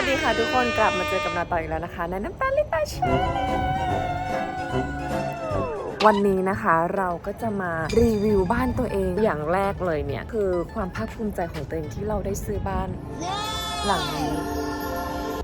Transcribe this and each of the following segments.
วัสดีค่ะทุกคนกลับมาเจอกับนาต่ออีกแล้วนะคะในน้ำตาลิตาชาวันนี้นะคะเราก็จะมารีวิวบ้านตัวเองอย่างแรกเลยเนี่ย คือความภาคภูมิใจของตัวเองที่เราได้ซื้อบ้านหลังนี้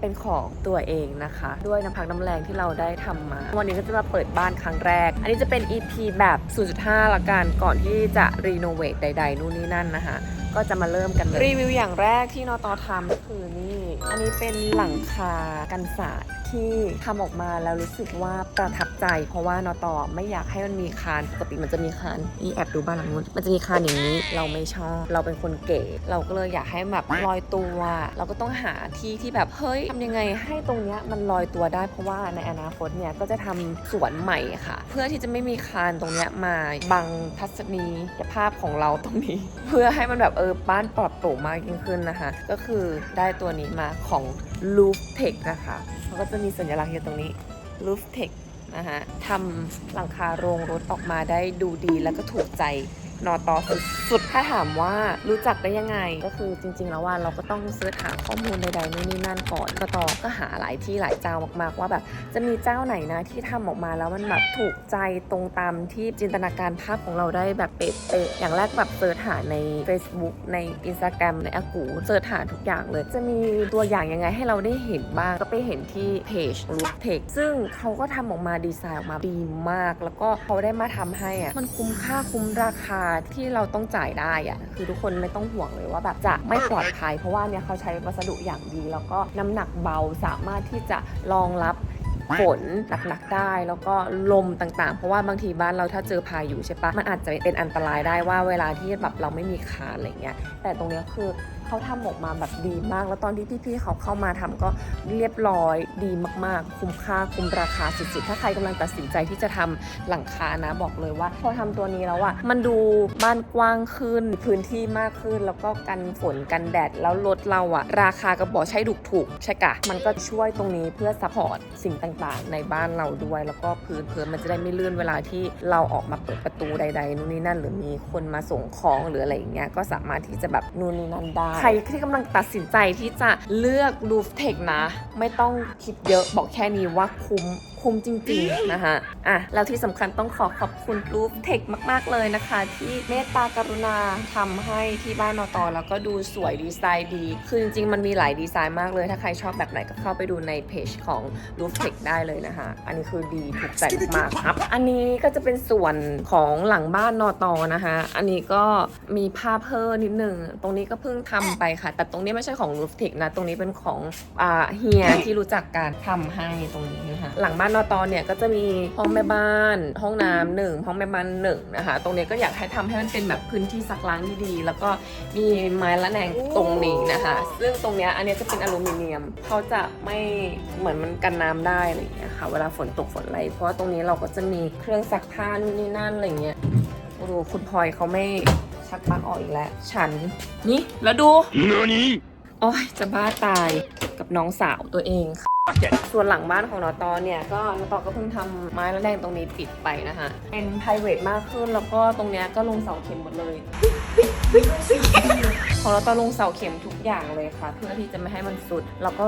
เป็นของตัวเองนะคะ ด้วยน้ำพักน้ำแรงที่เราได้ทำมา วันนี้ก็จะมาเปิดบ้านครั้งแรก อันนี้จะเป็น EP แบบ 0.5 ละกันก่อนที่จะรีโนเวทใด ๆ นู่นนี่นั่นนะคะ ก็จะมาเริ่มกันเลยรีวิวอย่างแรกที่นอตอทำคือนี่ อันนี้เป็นหลังคากันศาสตร์ ที่ทำออกมาแล้วรู้สึกว่าประทับใจ เพราะว่านอตอไม่อยากให้มันมีคานปกติมันจะมีคานนี่แอบดูบ้านหลังนู้นมันจะมีคานอย่างนี้เราไม่ชอบ เราเป็นคนเก๋ เราก็เลยอยากให้แบบลอยตัว เราก็ต้องหาที่ที่แบบเฮ้ยทำยังไงให้ตรงเนี้ยมันลอยตัวได้เพราะว่าในอนาคตเนี่ยก็จะทำสวนใหม่ค่ะ เพื่อที่จะไม่มีคานตรงเนี้ยมาบังทัศนียภาพของเราตรงนี้ เพื่อให้มันแบบเออบ้านปลอดโปร่งมากยิ่งขึ้นนะคะ ก็คือได้ตัวนี้มาของ l o o f t e c h นะคะเขาก็จะมีสัญลักษณ์อยู่ตรงนี้ l o o f t e c h นะคะทำหลังคาโรงรถออกมาได้ดูดีแล้วก็ถูกใจ นอตอสุดๆถ้าถามว่ารู้จักได้ยังไง ก็คือจริง ๆ แล้วว่าเราก็ต้องเสิร์ชหาข้อมูลใดๆนู่นนี่นั่นก่อนก็ต่อก็หาหลายที่หลายเจ้ามากๆ ว่าแบบจะมีเจ้าไหนนะที่ทำออกมาแล้วมันแบบถูกใจตรงตามที่จินตนาการภาพของเราได้แบบเป๊ะๆอย่างแรกแบบเสิร์ชหาใน Facebook ใน Instagram ในอากูเสิร์ชหาทุกอย่างเลย จะมีตัวอย่างยังไงให้เราได้เห็นบ้าง ก็ไปเห็นที่เพจ r o o t t e c h ซึ่งเขาก็ทำออกมาดีไซน์ออกมาดีมาก แล้วก็เขาได้มาทำให้อะมันคุ้มค่าคุ้มราคาที่เราต้องจ่ายได้อะคือทุกคนไม่ต้องห่วงเลยว่าแบบจะไม่ปลอดภัย เพราะว่าเนี่ยเขาใช้วัสดุอย่างดี แล้วก็น้ำหนักเบาสามารถที่จะรองรับฝนหนักๆได้แล้วก็ลมต่างๆ เพราะว่าบางทีบ้านเราถ้าเจอพายุใช่ปะมันอาจจะเป็นอันตรายได้ว่าเวลาที่แบบเราไม่มีคานอะไรเงี้ยแต่ตรงเนี้ยคือเขาทำออกมาแบบดีมาก แล้วตอนที่พี่ๆเขาเข้ามาทำก็เรียบร้อยดีมากๆ คุ้มค่าคุ้มราคาสุดๆ ถ้าใครกำลังตัดสินใจที่จะทำหลังคานะบอกเลยว่า พอทำตัวนี้แล้วอะมันดูบ้านกว้างขึ้นพื้นที่มากขึ้น แล้วก็กันฝนกันแดดแล้วรถเราอะราคากระบอกใช้ถูกถูกใช่กะมันก็ช่วยตรงนี้เพื่อซัพพอร์ตสิ่งต่างๆ ในบ้านเราด้วย แล้วก็พื้นเพื่อมันจะได้ไม่ลื่นเวลาที่เราออกมาเปิดประตูใดๆนู่นนี่นั่น หรือมีคนมาส่งของหรืออะไรอย่างเงี้ยก็สามารถที่จะแบบนู่นนี่นั่นได้ใครที่กำลังตัดสินใจที่จะเลือกลูฟเทคนะ ไม่ต้องคิดเยอะบอกแค่นี้ว่าคุ้ม คุ้มจริงๆนะคะอะแล้วที่สำคัญต้องขอขอบคุณ Roof Tech มาก ๆ เลยนะคะ ที่เมตตากรุณาทำให้ที่บ้านนอตอแล้วก็ดูสวยดีไซน์ดี คือจริง ๆ มันมีหลายดีไซน์มากเลย ถ้าใครชอบแบบไหนก็เข้าไปดูในเพจของ Roof Tech ได้เลยนะคะ อันนี้คือดีถูกใจมากๆครับ อันนี้ก็จะเป็นส่วนของหลังบ้านนอตอนะคะ อันนี้ก็มีภาพเพิ่มนิดนึง ตรงนี้ก็เพิ่งทำไปค่ะ แต่ตรงนี้ไม่ใช่ของ Roof Tech นะ ตรงนี้เป็นของอ่าเฮียที่รู้จักการทำให้ตรงนี้นะคะหลังบ้านนอตอเนี่ยก็จะมีห้องแม่บ้าน ห้องน้ำหนึ่งห้องแม่บ้านหนึ่งนะคะ ตรงนี้ก็อยากให้ทำให้มันเป็นแบบพื้นที่ซักล้างที่ดีแล้วก็มีไม้ละแนงตรงนี้นะคะ ซึ่งตรงเนี้ยอันเนี้ยจะเป็นอลูมิเนียมเขาจะไม่เหมือนมันกันน้ำได้อะไรอย่างเงี้ยค่ะเวลาฝนตกฝนอะไรเพราะว่าตรงนี้เราก็จะมีเครื่องซักผ้านู่นนี่นั่นอะไรเงี้ยโอ้โหคุณพลอยเขาไม่ชักปลั๊กออกอีกแล้ว ฉัน นี่แล้วดู何โอ้ยจะบ้าตายกับน้องสาวตัวเองค่ะ ส่วนหลังบ้านของนอตอเนี่ยก็นอตอก็เพิ่งทำไม้ละแดงตรงนี้ปิดไปนะคะเป็น p r i v a t มากขึ้นแล้วก็ตรงเนี้ยก็ลงเสาเข็มหมดเลย ของเราตอลงเสาเข็มทุกอย่างเลยค่ะ เพื่อที่จะไม่ให้มันสุด แล้วก็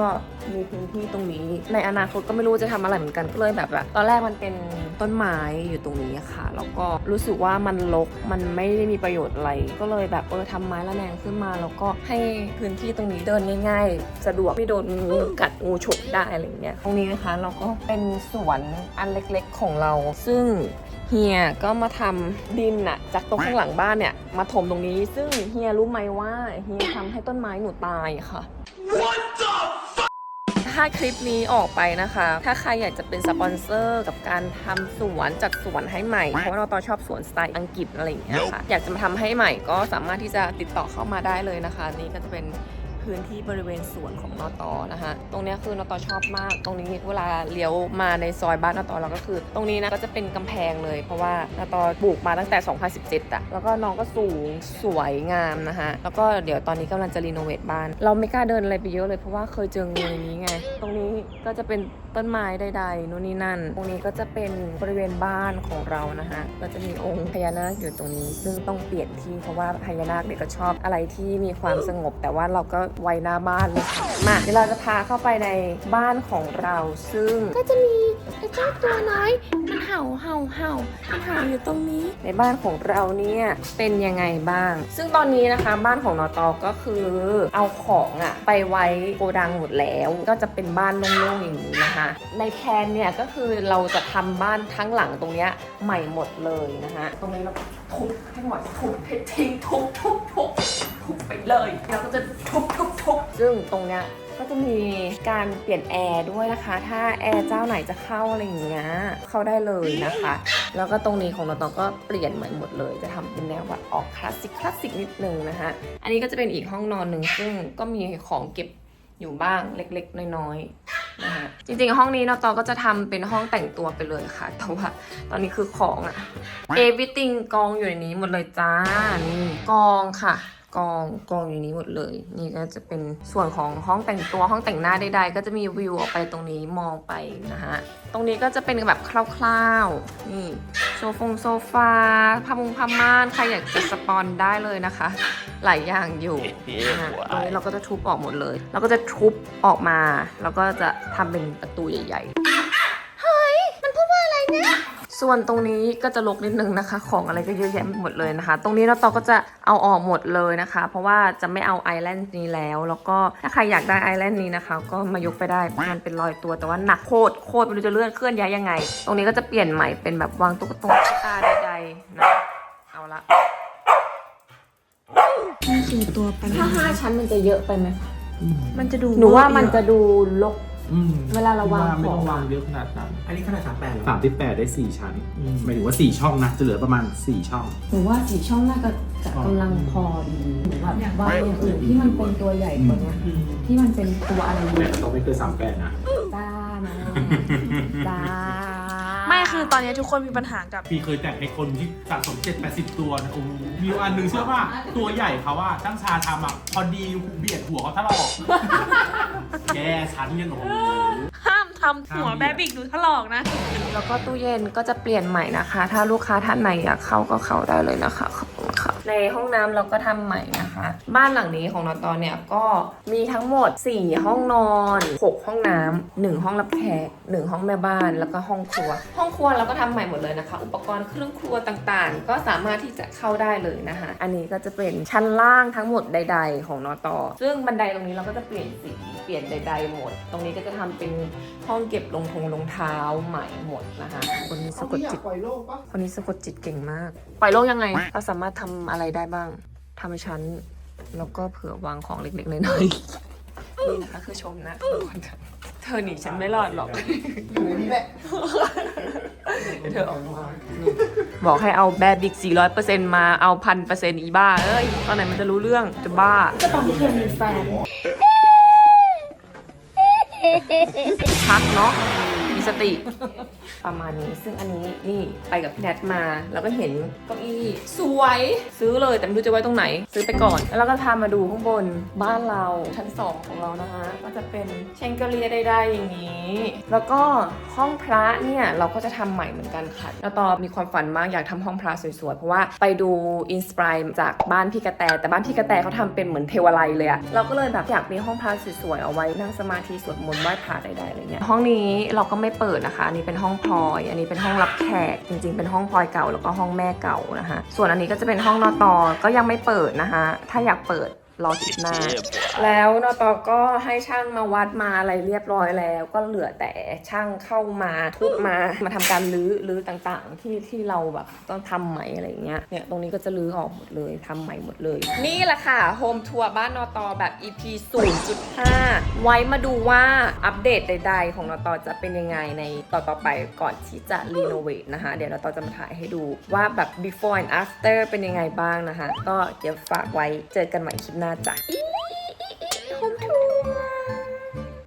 มีพื้นที่ตรงนี้ ในอนาคตก็ไม่รู้จะทำอะไรเหมือนกันก็เลยแบบว่าตอนแรกมันเป็นต้นไม้อยู่ตรงนี้ค่ะ แล้วก็รู้สึกว่ามันรกมันไม่ได้มีประโยชน์อะไร ก็เลยแบบเออทำไม้ละแนงขึ้นมา แล้วก็ให้พื้นที่ตรงนี้เดินง่าย ๆ สะดวกไม่โดนงูกัดงูฉกได้อะไรเงี้ยตรงนี้นะคะเราก็เป็นสวนอันเล็กๆของเรา ซึ่ง เฮียก็มาทำดินอะจากตรงข้างหลังบ้านเนี่ย มาถมตรงนี้ ซึ่งเฮียรู้ไหมว่าเฮียทำให้ต้นไม้หนูตายค่ะถ้าคลิปนี้ออกไปนะคะ ถ้าใครอยากจะเป็นสปอนเซอร์กับการทำสวนจัดสวนให้ใหม่ เพราะว่าเราตอนชอบสวนสไตล์อังกฤษอะไรอย่างเงี้ยค่ะ อยากจะมาทำให้ใหม่ก็สามารถที่จะติดต่อเข้ามาได้เลยนะคะ นี่ก็จะเป็น พื้นที่บริเวณสวนของนอตอนะคะตรงนี้คือนอตอชอบมาก ตรงนี้เวลาเลี้ยวมาในซอยบ้านนอตอเราก็คือ ตรงนี้นะก็จะเป็นกำแพงเลย เพราะว่านอตอปลูกมาตั้งแต่ 2017อะแล้วก็น้องก็สูงสวยงามนะคะแล้วก็เดี๋ยวตอนนี้กำลังจะรีโนเวทบ้าน เราไม่กล้าเดินอะไรไปเยอะเลยเพราะว่าเคยเจองูในนี้ไง ตรงนี้ก็จะเป็นต้นไม้ใดๆนู่นนี่นั่น ตรงนี้ก็จะเป็นบริเวณบ้านของเรานะคะก็จะมีองค์พญานาคอยู่ตรงนี้ ซึ่งต้องเปลี่ยนที่เพราะว่าพญานาคเนี่ยก็ชอบอะไรที่มีความสงบ แต่ว่าเราก็ไว้หน้าบ้านเลยค่ะมาเดี๋ยวเราจะพาเข้าไปในบ้านของเราซึ่ง ก็จะมีไอ้เจ้าตัวน้อยมันเห่าเห่าเห่ามันเห่าอยู่ตรงนี้ ในบ้านของเราเนี่ยเป็นยังไงบ้าง ซึ่งตอนนี้นะคะบ้านของนอตอก็คือเอาของอะไปไว้โกดังหมดแล้ว ก็จะเป็นบ้านโล่งๆอย่างนี้นะคะ ในแพลนเนี่ยก็คือเราจะทำบ้านทั้งหลังตรงเนี้ยใหม่หมดเลยนะคะตรงนี้เราทุบให้หมดทุบให้ทิ้งทุบทุบทุบทุบไปเลยเราก็จะทุบทุบทุบซึ่งตรงเนี้ยก็จะมีการเปลี่ยนแอร์ด้วยนะคะ ถ้าแอร์เจ้าไหนจะเข้าอะไรอย่างเงี้ย เข้าได้เลยนะคะ แล้วก็ตรงนี้ของเราตองก็เปลี่ยนใหม่หมดเลย จะทำเป็นแนวแบบออกคลาสสิกคลาสสิกนิดนึงนะคะ อันนี้ก็จะเป็นอีกห้องนอนหนึ่งซึ่งก็มีของเก็บอยู่บ้างเล็ก ๆ น้อยๆ นะคะจริงๆ ห้องนี้เนาะตองก็จะทำเป็นห้องแต่งตัวไปเลยค่ะ แต่ว่าตอนนี้คือของอะ everything กองอยู่ในนี้หมดเลยจ้า นี่กองค่ะ กองกองอยู่นี้หมดเลย นี่ก็จะเป็นส่วนของห้องแต่งตัวห้องแต่งหน้าใดๆก็จะมีวิวออกไปตรงนี้มองไปนะฮะตรงนี้ก็จะเป็นแบบคร่าวๆนี่โซฟงโซฟาผ้ามุงผ้าม่านใครอยากจะสปอนได้เลยนะคะ หลายอย่างอยู่นะฮะตรงนี้เราก็จะทุบออกหมดเลย เราก็จะทุบออกมา แล้วก็จะทำเป็นประตูใหญ่ ๆ ส่วนตรงนี้ก็จะลกนิดนึงนะคะ ของอะไรก็เยอะแยะไปหมดเลยนะคะ ตรงนี้เราต่อก็จะเอาออกหมดเลยนะคะ เพราะว่าจะไม่เอาไอแลนด์นี้แล้ว แล้วก็ถ้าใครอยากได้ไอแลนด์นี้นะคะ ก็มายกไปได้มันเป็นรอยตัวแต่ว่าหนักโคตรโคตรไม่รู้จะเลื่อนเคลื่อนย้ายยังไง ตรงนี้ก็จะเปลี่ยนใหม่เป็นแบบวางตุ๊กตาตุ๊กตาใดๆนะเอาละนี่คือตัวปัญถ้าห้าชั้นมันจะเยอะไปไหมมันจะดูหนูว่ามันจะดูลก อืมเวลาเราวางไม่ต้องของวางเยอะขนาดนั้นอันนี้ขนาดสามแปดเหรอ สามที่แปดได้สี่ชั้นอืม หมายถึงว่าสี่ช่องนะ จะเหลือประมาณสี่ช่อง หนูว่าสีช่องน่าจะจะกำลังพอดีหนูแบบวางอย่างอื่นที่มันเป็นตัวใหญ่กว่านี้อืมที่มันเป็นตัวอะไรอยู่แต่ต้องไม่เกินสามแปดนะ จ้านะจ้า ไม่คือตอนนี้ทุกคนมีปัญหากับพี่เคยแต่งให้คนที่สะสมเจ็ดแปดสิบตัวนะโอ้โหมีอยู่อันหนึ่งเชื่อป่ะตัวใหญ่เขาว่าตั้งชาทำอะพอดีเบียดหัวเขาถลอก แกชั้นกันโอ้โห ห้ามทำหัวห้าม แบบบิกดูถลอกนะ แล้วก็ตู้เย็นก็จะเปลี่ยนใหม่นะคะ ถ้าลูกค้าท่านไหนอยากเข้าก็เข้าได้เลยนะคะขอบคุณค่ะ ในห้องน้ำเราก็ทำใหม่นะคะ บ้านหลังนี้ของนอตอนเนี่ยก็มีทั้งหมด 4 ห้องนอน 6 ห้องน้ำหนึ่งห้องรับแขกหนึ่งห้องแม่บ้านแล้วก็ห้องครัว ห้องครัวเราก็ทำใหม่หมดเลยนะคะ อุปกรณ์เครื่องครัวต่างๆ ก็สามารถที่จะเข้าได้เลยนะคะ อันนี้ก็จะเป็นชั้นล่างทั้งหมดใด ๆ ของนอตอซึ่งบันไดตรงนี้เราก็จะเปลี่ยนสี เปลี่ยนใด ๆ หมด ตรงนี้ก็จะทำเป็นห้องเก็บรองทงรองเท้าใหม่หมดนะคะคนนี้สะกดจิต ปล่อยโลกปะคนนี้สะกดจิตเก่งมาก ปล่อยโลกยังไง เราสามารถทำอะไรได้บ้าง ทำให้ฉันแล้วก็เผื่อวางของเล็กๆ น้อยๆ นี่นะคะคือชมนะทุกคนค่ะเธอหนีฉันไม่รอดหรอกนี่แหละเธอออกมานี่บอกให้เอาแบบบิก400%มาเอาพันเปอร์เซ็นต์อีบ้า เอ้ย ตอนไหนมันจะรู้เรื่องจะบ้า ก็ตอนที่เธอมีแฟน พักเนาะ สติ ประมาณนี้ซึ่งอันนี้นี่ไปกับพี่แนทมาแล้วก็เห็นเก้าอี้สวย ซื้อเลยแต่ไม่รู้จะไว้ตรงไหน ซื้อไปก่อน แล้วก็พามาดูข้างบนบ้านเราชั้น 2 ของเรานะคะก็จะเป็นเชงเกอเรียได้ๆอย่างนี้ แล้วก็ห้องพระเนี่ยเราก็จะทำใหม่เหมือนกันค่ะแล้วตอนมีความฝันมากอยากทำห้องพระสวยๆเพราะว่าไปดูอินสปายจากบ้านพี่กระแตแต่บ้านพี่กระแตเขาทำเป็นเหมือนเทวไลยเลยอะเราก็เลยแบบอยากมีห้องพระสวยๆเอาไว้นั่งสมาธิสวดมนต์ไหว้พระใดๆอะไรเงี้ยห้องนี้เราก็ไม่เปิดนะคะอันนี้เป็นห้องพลอย อันนี้เป็นห้องรับแขกจริง ๆ เป็นห้องพลอยเก่าแล้วก็ห้องแม่เก่านะคะ ส่วนอันนี้ก็จะเป็นห้องนอตอก็ยังไม่เปิดนะคะ ถ้าอยากเปิด รอคลิปหน้า แล้วนอตอก็ให้ช่างมาวัดมาอะไรเรียบร้อยแล้ว ก็เหลือแต่ช่างเข้ามาทุบมามาทำการรื้อรื้อต่างๆ ที่ที่เราแบบต้องทำใหม่อะไรเงี้ยเนี่ยตรงนี้ก็จะรื้อออกหมดเลยทำใหม่หมดเลย นี่แหละค่ะโฮมทัวร์บ้านนอตอแบบ EP 0.5 ไว้มาดูว่าอัปเดตใด ๆ ของนอตอจะเป็นยังไงในต่อต่อๆไปก่อนที่จะรีโนเวทนะคะเดี๋ยวนอตอจะมาถ่ายให้ดูว่าแบบ before and after เป็นยังไงบ้างนะคะ ก็เดี๋ยวฝากไว้เจอกันใหม่คลิปหน้า那咋？好臭